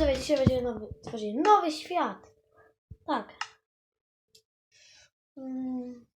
widzowie, dzisiaj będziemy nowy, tworzyć nowy świat. Tak. Mm.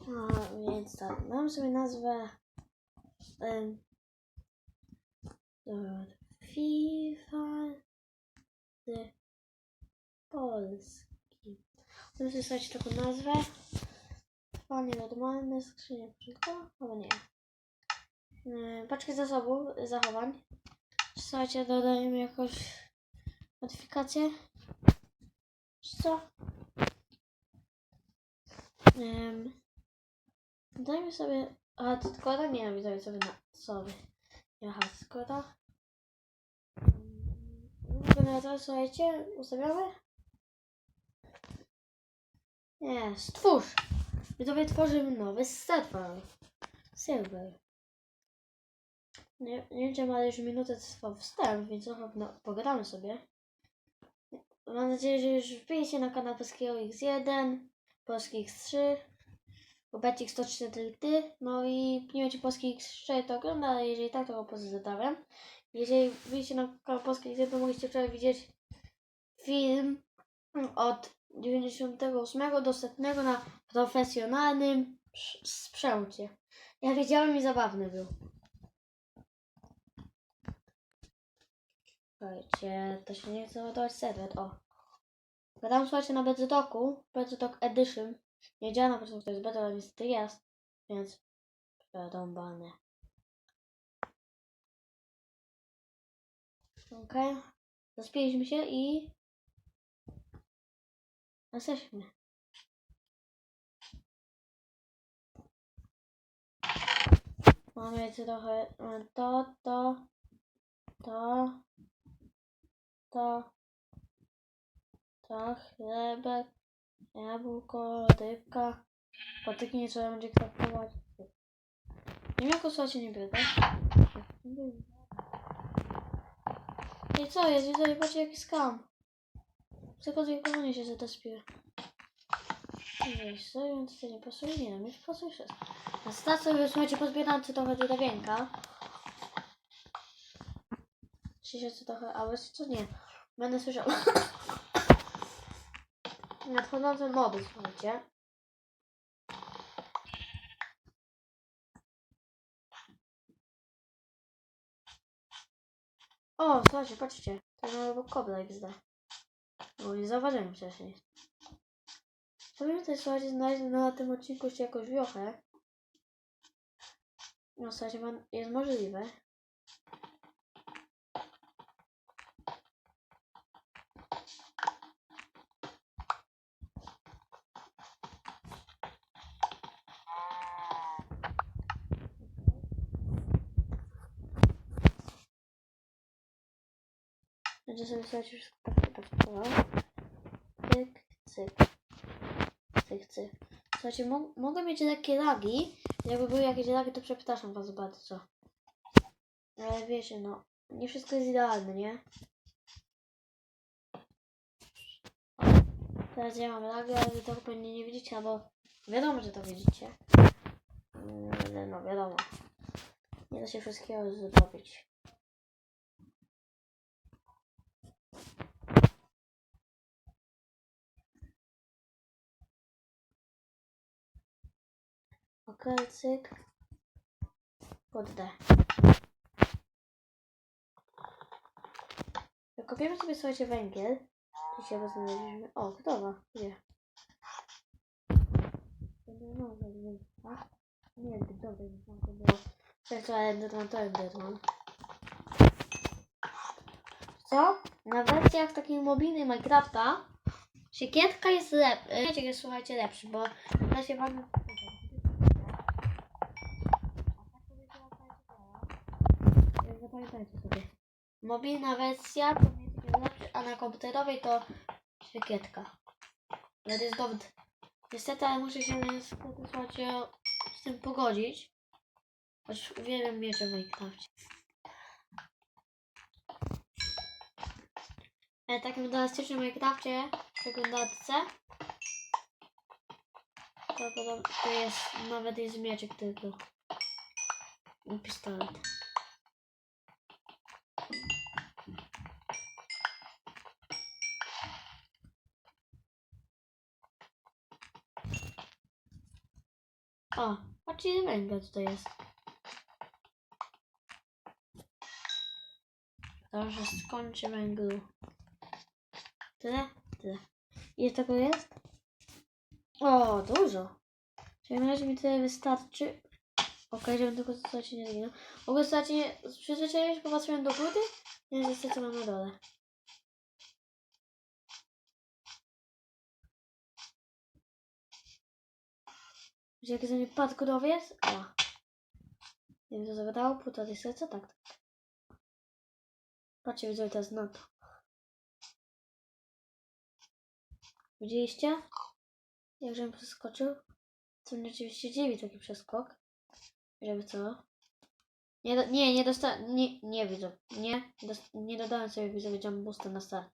A, więc tak, dam sobie nazwę dobra, FIFA z Polski. Chcę sobie stać taką nazwę. Trwanie normalne, skrzynia początkowa, albo nie. Yy, Paczki zasobów, zachowań. Słuchajcie, dodajemy jakąś modyfikację. Co? Um, dajmy sobie. A to składa? Nie, widzowie sobie na sobie. Aha, składa. Generator, słuchajcie, ustawiamy? Nie, stwórz! Widzowie tworzymy nowy. Serwer. Nie, nie wiem, ale już minutę trwał wstęp, więc trochę no, pogadamy sobie. Mam nadzieję, że już wbijecie na kanał Polskiego X1, Polski X3, Bobecik 104 ty, no i nie wiecie Polski X4 to ogląda, ale jeżeli tak, to go pozdrawiam. Jeżeli wbijecie na kanał Polski X1, to mogliście wczoraj widzieć film od 98 do 100 na profesjonalnym sprzęcie. Ja wiedziałem i zabawny był. Słuchajcie, to się nie chce ładować serwer, o. Gadam, słuchajcie, na Bedrocku, Bedrock Edition. Nie działa na początku, to jest beta, ale niestety jest, więc przerąbane. Okej, okay. zaspiliśmy się i... Jesteśmy. Mamy trochę e, to, to, to, to, to, chlebek, jabłko, rybka. Patyki trzeba będzie krakować. Nie wiem, jak słuchajcie, nie biorę. I co jest? Widzę, patrzcie jaki skam. Tylko zajmowanie się zataspię. Wiesz, co, więc to nie pasuje? Nie, no mi pasuje wszystko. Na stację, słuchajcie, pozbieram trochę do Czy się trochę, a wiesz co nie. Będę słyszał. Nadchodzące moby, słuchajcie. O, słuchajcie, patrzcie. To jest nowego kobla XD. Bo nie zauważyłem wcześniej. Pamiętaj, słuchajcie, znaleźć na tym odcinku jeszcze jakąś wiochę. No, słuchajcie, jest możliwe. Będzie sobie słuchajcie wszystko tak popracował. Cyk, cyk. Cyk, cyk. Słuchajcie, mo mogę mieć takie lagi. Jakby były jakieś lagi, to przepraszam was bardzo. Ale wiecie, no, nie wszystko jest idealne, nie? Teraz ja mam lagi, ale wy to pewnie nie widzicie, albo wiadomo, że to widzicie. Mm, Ale no, wiadomo. Nie da się wszystkiego zrobić. Okej, cyk. Pod D. Sobie, słuchajcie, węgiel. Tu się znaleźliśmy. O, gotowa. Gdzie? A? Nie, dobra, nie znam to było. Tak, to Enderman, to Enderman. Co? Na wersjach takiej mobilnej Minecrafta siekierka jest lepsza. jest, słuchajcie, lepszy, bo da się wam... Zapamiętajcie sobie. Mobilna wersja nie jest lepszy, a na komputerowej to siekierka. Ale to jest dowód. Niestety, ale muszę się niestety, z tym pogodzić. Choć uwielbiam miecze w Minecrafcie. Ale takim elastycznym Minecrafcie przeglądatce to, to, to jest nawet jest mieczek tylko. I pistolet. O, patrzcie ile węgla tutaj jest. Dobrze, skończy węglu. Tyle? Tyle. Ile tego jest? O, dużo. Czyli na razie mi tyle wystarczy. Okej, żebym tylko zostacie nie zginął. Mogę. Z przyzwyczajenia się popatrzyłem do góry? Nie, mam na dole. Gdzie jak ze mnie padł godowiec? O. Nie wiem co zagadało, półtorej serca, tak, tak. Patrzcie, widzowie, teraz na to. Widzieliście? Jak żebym przeskoczył? Co mnie oczywiście dziwi taki przeskok. Żeby co? Nie, do, nie, nie dosta... Nie, nie widzę. Nie, dos, nie dodałem sobie widzowie jump boosta na start.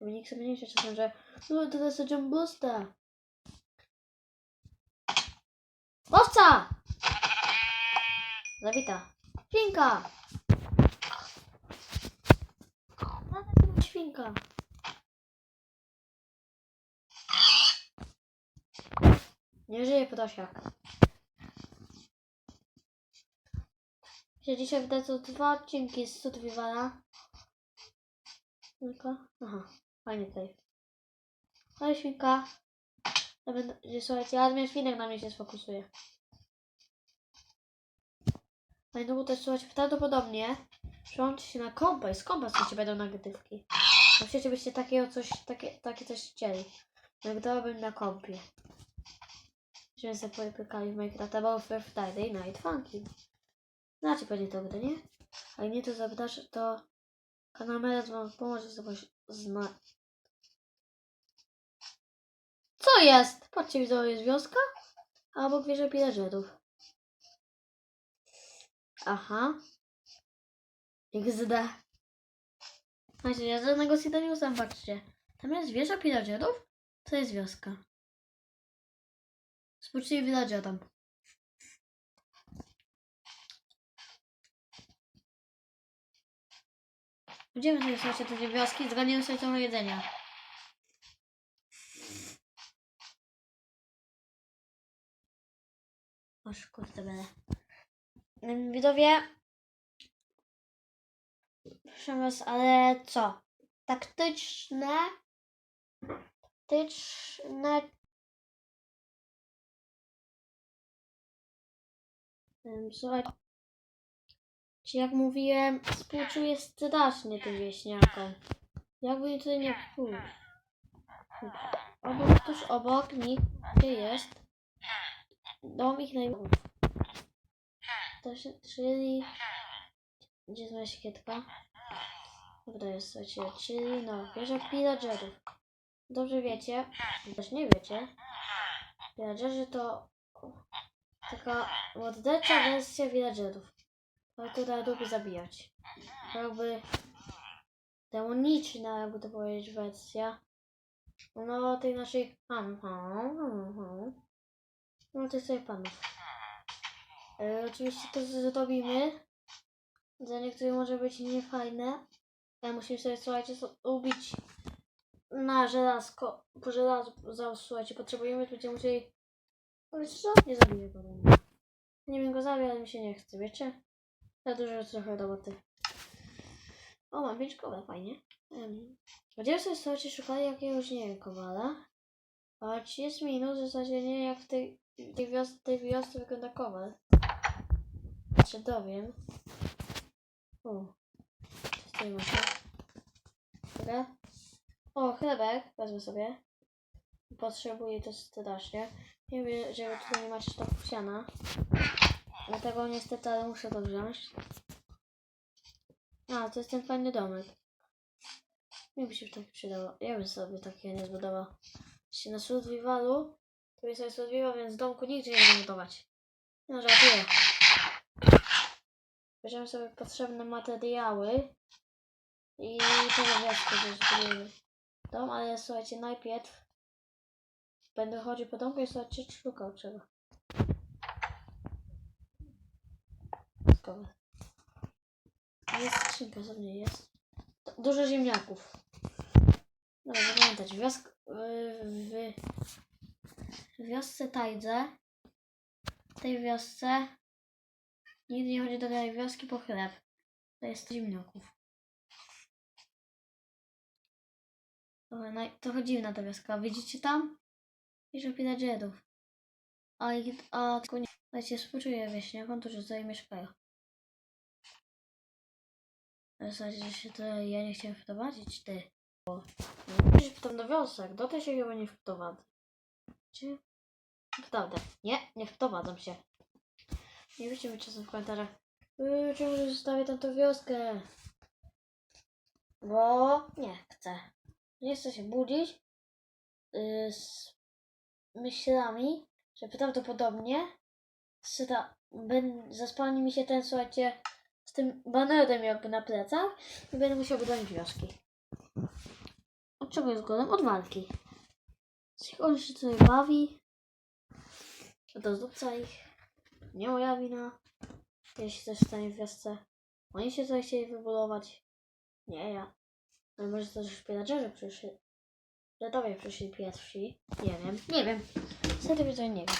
Żeby nikt sobie nie myślał czasem, że no to jest jump boosta. Owca! Zabita. Świnka! Świnka. Nie żyje podosiak. Że dzisiaj wdadzą dwa odcinki z Survivala. Tylko, aha, fajnie tutaj. Ale świnka. Ja będę, że słuchajcie, admin świnek na mnie się sfokusuje. A niedługo też słuchajcie, prawdopodobnie przełączy się na kompa i z kompa słuchajcie będą nagrywki. No chcecie byście takiego coś, takie, takie coś chcieli. Nagrałabym na kompie. Żebym sobie pykali w Minecrafta, bo w Friday Night Funky. Znacie pewnie to wyda, nie? A nie to zapytasz, to kanał Meres wam pomoże sobie zna... Co jest? Patrzcie, widzowie, jest wioska, a obok wieże pillagerów. Aha. XD. Słuchajcie, ja żadnego usam, patrzcie. Tam jest wieża pillagerów, to jest wioska. Spójrzcie villager tam. Będziemy sobie słuchajcie tej wioski, zgadniemy sobie co jedzenia. Oż kurde. Ym, Widowie. Proszę was, ale co? Taktyczne. Taktyczne. Ym, Słuchaj. Czy jak mówiłem, współczuję strasznie tym wieśniakom. Jakby tutaj nie pójść. Obok, tuż obok nich gdzie jest dom ich najmłodszych. To się, czyli... Gdzie jest moja siekietka? Dobra, jest, słuchajcie, czyli no, wieża pillagerów. Dobrze wiecie, też nie wiecie, pillagerzy to taka mordercza wersja villagerów. która lubi zabijać. Jakby demoniczna, jakby to powiedzieć, wersja. No, tej naszej... Ham, ham, ham. No, tych sobie panów. E, oczywiście to, zrobimy, dla niektórych może być niefajne. Ale musimy sobie, słuchajcie, ubić na żelazko, po żelazu, słuchajcie, potrzebujemy, to będziemy musieli... Wiecie co? Nie zabiję go. Nie wiem go zabiję, ale mi się nie chce, wiecie? Za dużo trochę roboty. O, mam pięć kowal, fajnie. Będziemy sobie, słuchajcie, szukali jakiegoś, nie wiem, kowala. A 30 minut, w zasadzie nie jak w tej, tej, wios tej wiosce wygląda kowal. Się dowiem. O, co tutaj macie? Dobra. O, chlebek, wezmę sobie. Potrzebuję to strasznie. Nie wiem, że tutaj nie macie sztabów siana. Dlatego niestety, ale muszę to wziąć. A, to jest ten fajny domek. Mi by się taki przydało. Ja bym sobie takie nie zbudował. Się na survivalu, to jest sobie więc domku nigdzie nie będę budować. No, żartuję. Bierzemy sobie potrzebne materiały i tyle wioskę zbudujemy dom, ale słuchajcie, najpierw będę chodził po domku i słuchajcie, szukał czego. Skoro. Jest skrzynka, co w jest? Dużo ziemniaków. Dobra, zapamiętać. Wiosk... W, w, w wiosce Tajdze w tej wiosce nigdy nie chodzi do tej wioski po chleb. To jest ziemniaków. Trochę, naj- trochę dziwna ta wioska. Widzicie tam? Pisze villagerów. A, ich- a tylko nie... Słuchajcie, współczuję wieśniakom, którzy tutaj mieszkają. Ale słuchajcie, że się to ja nie chciałem wprowadzić, ty. Bo... Nie się tam do wiosek, do tej się chyba nie wprowadzę. Czy? Naprawdę. Nie, nie wprowadzam się. Nie wiecie mi czasem w komentarzach. Yy, czemu zostawię tam tą wioskę? Bo nie chcę. Nie chcę się budzić yy, z myślami, że prawdopodobnie syta, ben, zaspalni mi się ten, słuchajcie, z tym banerem jakby na plecach i będę musiał bronić wioski. Od czego jest? Od walki. Niech on się tutaj bawi. To zdupca ich. Nie moja wina. Jeśli coś stanie w wiosce. Oni się tutaj chcieli wybudować. Nie ja. Ale może to też pillagerze przyszli. Ledowie przyszli pierwsi. Nie wiem. Nie wiem. Serio widzowie nie wiem.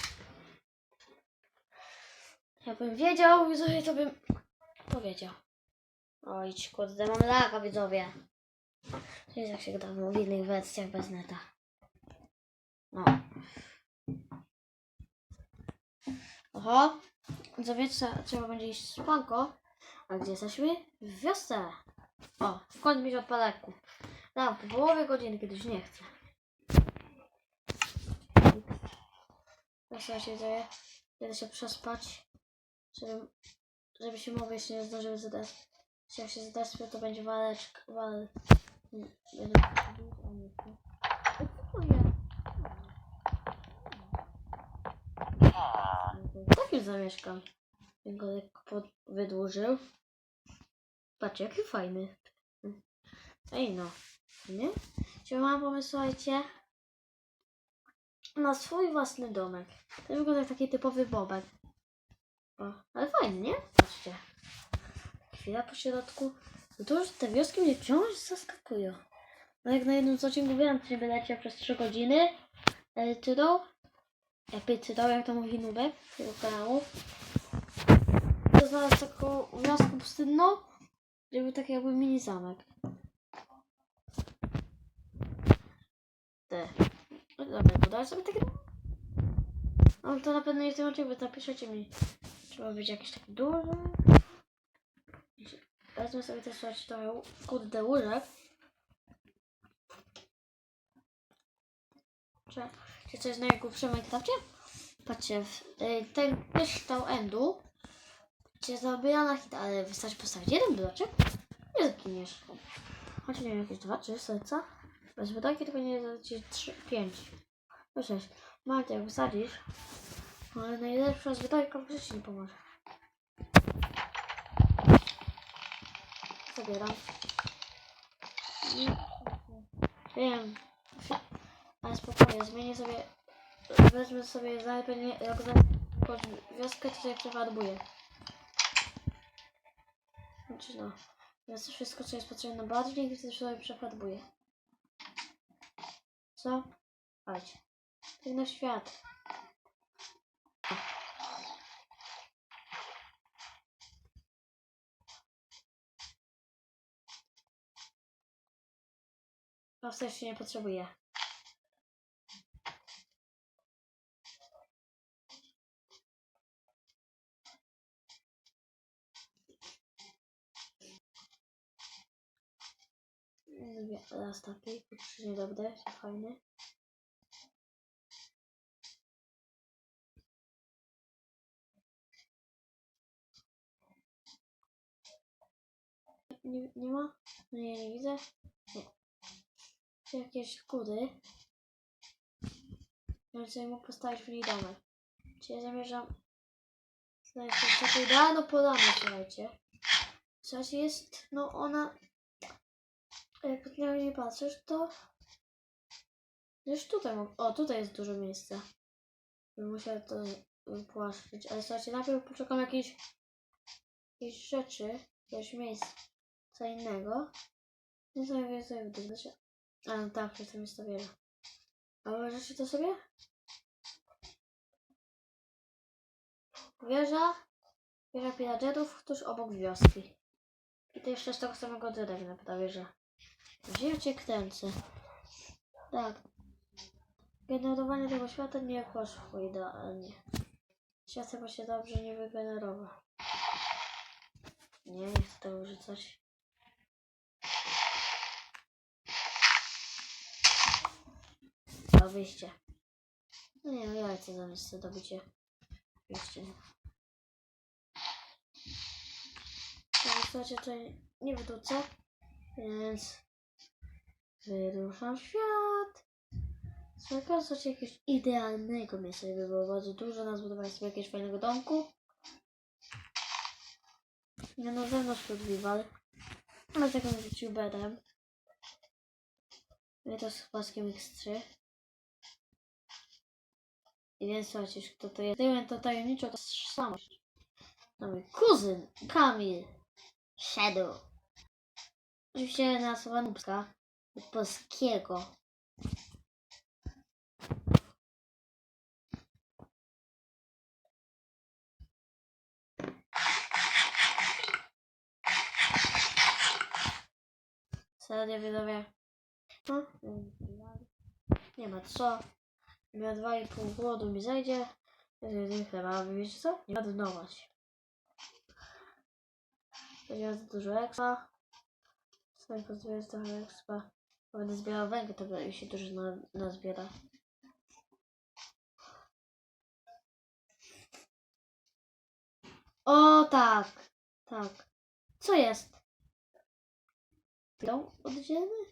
Jakbym wiedział, widzowie, to bym powiedział. Oj, kurde, mam laga, widzowie. To jest jak się gadało w innych wersjach bez neta. No. Oho. Widzowie, trzeba, będzie iść spanko. A gdzie jesteśmy? W wiosce. O, w końcu mieć odpaleku. Dam po połowie godziny, kiedy już nie chcę. Teraz się dzieje. Kiedy się przespać. Żeby, żeby się mogły jeszcze nie zdążyły zadać. Jak się zdespię, to będzie waleczka. Wal... nie, Będę... O nie, to- O, co to jest? Tak już zamieszkam. Bym go lekko pod... wydłużył. Patrzcie, jaki fajny. Ej no. Nie? Czy mam pomysł, słuchajcie? Na swój własny domek. To wygląda jak taki typowy bobek. O, ale fajny, nie? Patrzcie. Chwila po środku. No to już te wioski mnie wciąż zaskakują. No jak na jednym z odcinków mówiłam, że będę przez 3 godziny tydą. Tydą, jak to mówi Nubek z tego kanału. To znalazł taką wioskę pustynną, gdzie był taki jakby mini zamek. Te. No dobra, podaj sobie takie... No to na pewno nie w tym odcinku, napiszecie mi. Trzeba być jakiś taki duży. Wezmę sobie też trochę kurde łóżek. Czy, czy coś najgłupsze w Minecrafcie? Patrzcie, y, ten kryształ endu cię zabija na hit, ale wystarczy postawić jeden bloczek nie zginiesz. Choć nie wiem, jakieś dwa, trzy serca. Bez wydatki tylko nie zaci trzy, pięć. No sześć. Marta, jak wysadzisz, ale najlepsza z wydatków w życiu nie pomoże. Zabieram. I... Wiem. Ale spokojnie, zmienię sobie. Wezmę sobie zalepienie, jak za pod wioskę, to sobie przefarbuję. Znaczy no. Teraz wszystko, co jest potrzebne barwnik, to sobie przefarbuję. Co? Chodź. Tak na świat. Powstać się nie potrzebuje. Lubię raz taki, faktycznie dobry, fajny. Nie, nie ma? No ja nie widzę. Nie. Jakieś kury? Żebym sobie mógł postawić w niej domek. Czy ja zamierzam znaleźć takiego idealną polanę, słuchajcie. Słuchajcie, jest, no ona jak na nie patrzysz, to już tutaj. O, tutaj jest dużo miejsca. Musiał to wypłaszczyć. Ale słuchajcie, najpierw poczekam jakieś, jakieś rzeczy, jakieś miejsca co innego. Nie sobie to znaczy. A no tak, tam jest to wiele. A możecie to sobie? Wieża, wieża pillagerów tuż obok wioski. I to jeszcze z tego samego drewna ta wieża. Gdzie cię kręcę? Tak. Generowanie tego świata nie poszło idealnie. Świat chyba się dobrze nie wygenerował. Nie, nie chcę tego rzucać. A wyjście. No nie, no jajce zamiast zdobycie. Wyjście. To wystarczy, to nie wrócę, więc wyruszam w świat. Słuchaj, coś jakiegoś idealnego miejsca, żeby było bardzo dużo na zbudowanie sobie jakiegoś fajnego domku. Nie no, zewnątrz podbiwal. Ale jakimś youtuberem. I to z paskiem X3. I więc słuchajcie, kto to jest. Tyłem to tajemniczo to tożsamość. No mój kuzyn, Kamil. Shadow. Oczywiście nazwa nubska. Polskiego. Serio widzowie. Nie ma co. Miał dwa i pół głodu mi zajdzie. Zjedzę chleba, a wy wiecie co? Nie ładować. Będzie dużo ekspa. Sobie pozbierać trochę ekspa. Będę zbierał węgiel, to by się dużo na, nazbiera. O tak, tak. Co jest? Dom oddzielny?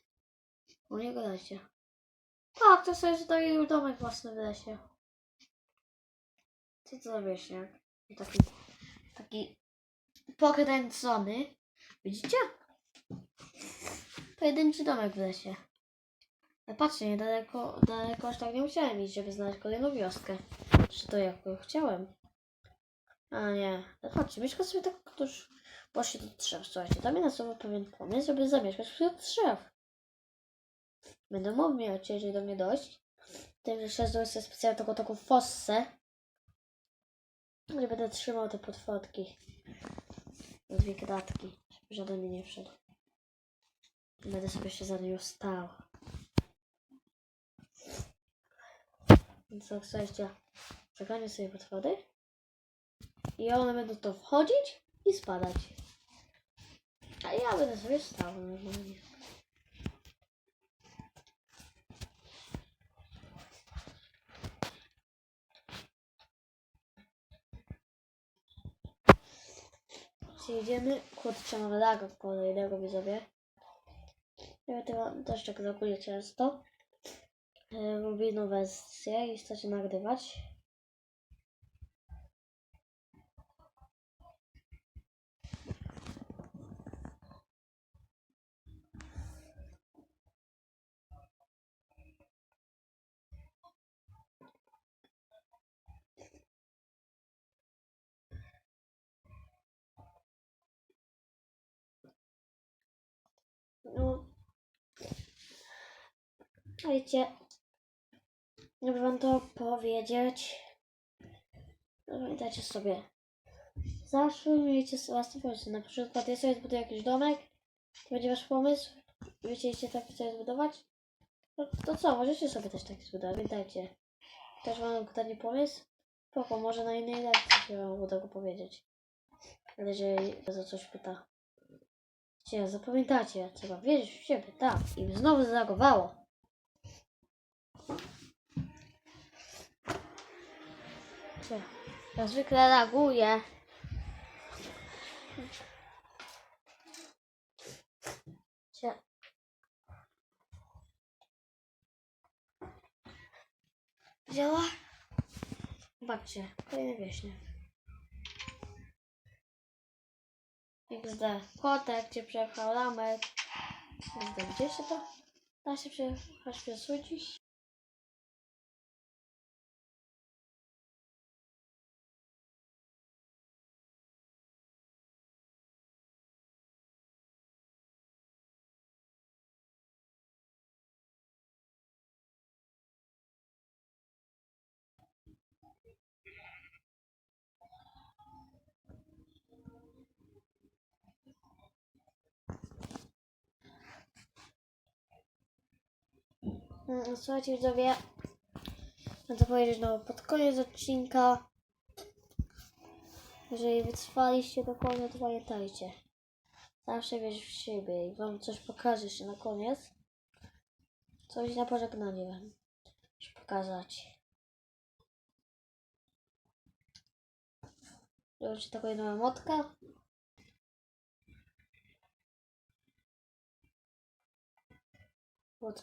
U niego dajcie. Tak, to sobie tutaj domek własny w lesie. Co to za wieśniak? Taki, taki pokręcony. Widzicie? Pojedynczy domek w lesie. Ale patrzcie, niedaleko, daleko aż tak nie musiałem iść, żeby znaleźć kolejną wioskę. Czy to jak chciałem? A nie. Ale patrzcie, mieszka sobie tak tuż poszli do drzew. Słuchajcie, tam jest sobie pewien pomysł, żeby zamieszkać wśród drzew. Będę mógł mieć, jeżeli do mnie dojść. Tym, że zrobię sobie specjalnie taką, taką fossę. Gdzie będę trzymał te potworki. Dwie kratki. Żeby żaden mi nie wszedł. Będę sobie się za nią stał. Więc tak, słuchajcie. Zaganię sobie potwory. I one będą to wchodzić i spadać. A ja będę sobie stał normalnie. Jedziemy, kurczę, mam laga kolejnego widzowie. Ja też tak zakuję często. E, Mobilną wersję i chcecie nagrywać. Wiecie, żeby wam to powiedzieć, pamiętajcie sobie, zawsze miejcie własne pomysły. Na przykład ja sobie zbuduję jakiś domek, to będzie wasz pomysł, wy chcieliście tak sobie zbudować, no to co, możecie sobie też tak zbudować, pamiętajcie. Też wam danie pomysł, spoko, może na innej lekcji się wam uda go powiedzieć. Ale jeżeli za coś pyta. Cię zapamiętacie, trzeba wierzyć w siebie, tak. I znowu zalagowało. Ja zwykle reaguję. Cie. Działa? Zobaczcie, kolejny wieśnie. XD. Kotek cię przejechał, lamek. XD, gdzie się to? Da się przejechać przez? Słuchajcie widzowie, chcę powiedzieć no pod koniec odcinka, jeżeli wytrwaliście do końca, to pamiętajcie, zawsze wierz w siebie i wam coś pokażę jeszcze na koniec. Coś na pożegnanie wam pokazać. Zobaczcie taką jedną emotkę. O, to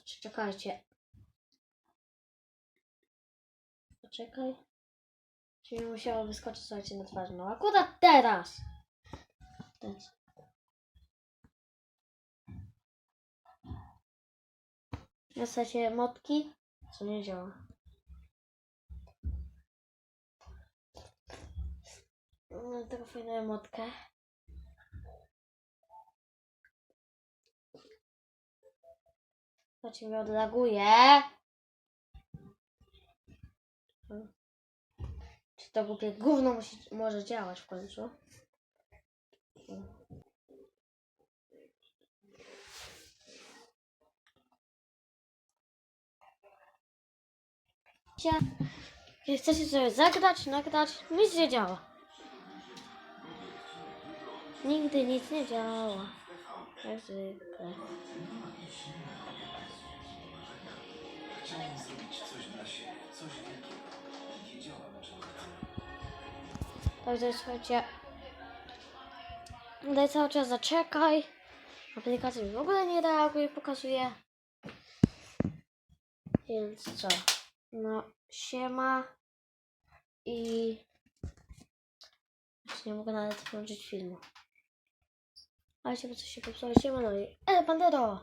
czekajcie. Poczekaj. Czyli musiało wyskoczyć słuchajcie na twarz. No akurat teraz! Ten. Zostacie motki. Co nie działa. Mam taką fajną emotkę. Zobaczcie, mnie odlaguje. Czy to głupie gówno musi, może działać w końcu? Jeśli chcecie sobie zagrać, nagrać, nic nie działa. Nigdy nic nie działa. Jak zwykle. Chciałem zrobić coś dla siebie, coś wielkiego. Także słuchajcie. Daj cały czas zaczekaj. Aplikacja mi w ogóle nie reaguje, pokazuje. Więc co? No, siema. I... Już nie mogę nawet włączyć filmu. Ale się po coś się popsuło. Siema, no i... E, Pandero!